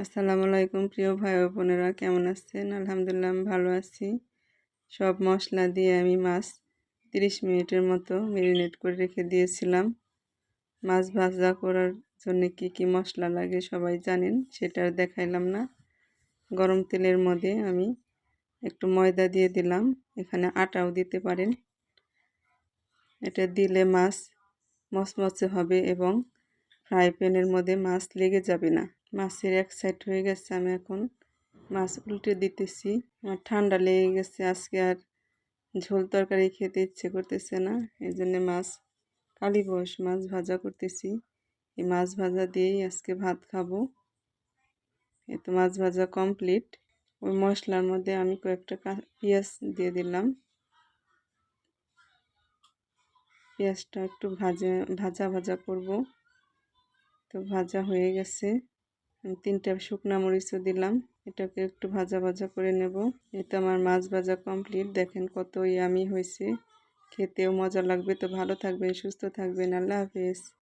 আসসালামু আলাইকুম প্রিয় ভাই বোনেরা, কেমন আছেন? আলহামদুলিল্লাহ আমি ভালো আছি। সব মশলা দিয়ে আমি মাছ তিরিশ মিনিটের মতো ম্যারিনেট করে রেখে দিয়েছিলাম। মাছ ভাজা করার জন্য কি কি মশলা লাগে সবাই জানেন, সেটা আর দেখাইলাম না। গরম তেলের মধ্যে আমি একটু ময়দা দিয়ে দিলাম, এখানে আটাও দিতে পারেন। এটা দিলে মাছ মচমচে হবে এবং ফ্রাই প্যানের মধ্যে মাছ লেগে যাবে না। মাছের এক সাইড হয়ে গেছে, আমি এখন মাছ উল্টে দিতেছি। আমার ঠান্ডা লেগে গেছে, আজকে আর ঝোল তরকারি খেতে ইচ্ছে করতেছে না এই জন্যে মাছ, কালি বয়স মাছ ভাজা করতেছি। এই মাছ ভাজা দিয়েই আজকে ভাত খাব। এই তো মাছ ভাজা কমপ্লিট ওই মশলার মধ্যে আমি কয়েকটা পেঁয়াজ দিয়ে দিলাম। পেঁয়াজটা একটু ভাজা ভাজা ভাজা করব। তো ভাজা হয়ে গেছে। তিনটা শুকনা মরিচও দিলাম। এটাকে একটু ভাজা ভাজা করে নেব। এতে আমার মাছ ভাজা কমপ্লিট দেখেন কত ইয়ামি হয়েছে। খেতেও মজা লাগবে। তো ভালো থাকবেন, সুস্থ থাকবেন। আল্লাহ হাফেজ।